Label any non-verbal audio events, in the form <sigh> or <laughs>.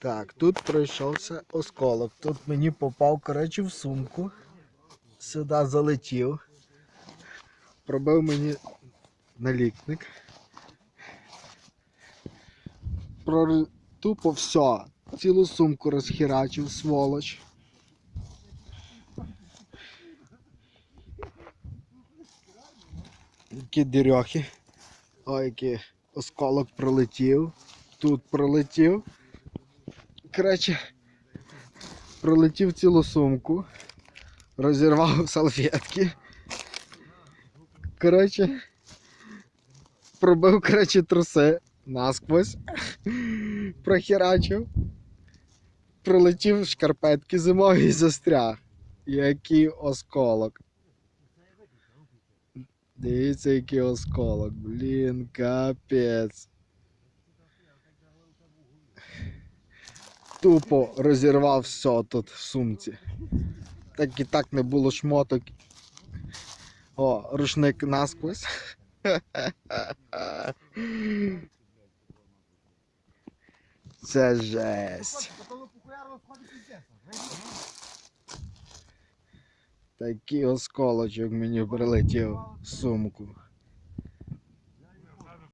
Так, тут пройшовся осколок. Тут мені попав, коротше, в сумку. Сюди залетів. Пробив мені налікник. Про... Тупо все. Цілу сумку розхерачив, сволоч. Які дірьохи. Ой, який осколок пролетів. Тут пролетів. Коротше, пролетів цілу сумку, розірвав салфетки. Коротше, пробив, коротше, труси насквозь, прохерачив, пролетів шкарпетки зимові і застряг. Який осколок. Дивіться, який осколок. Блін, капець. Тупо розірвав все тут в сумці. Так і так не було шмоток. О, рушник насквозь. <laughs> Це жесть. Такий осколочок мені прилетів в сумку.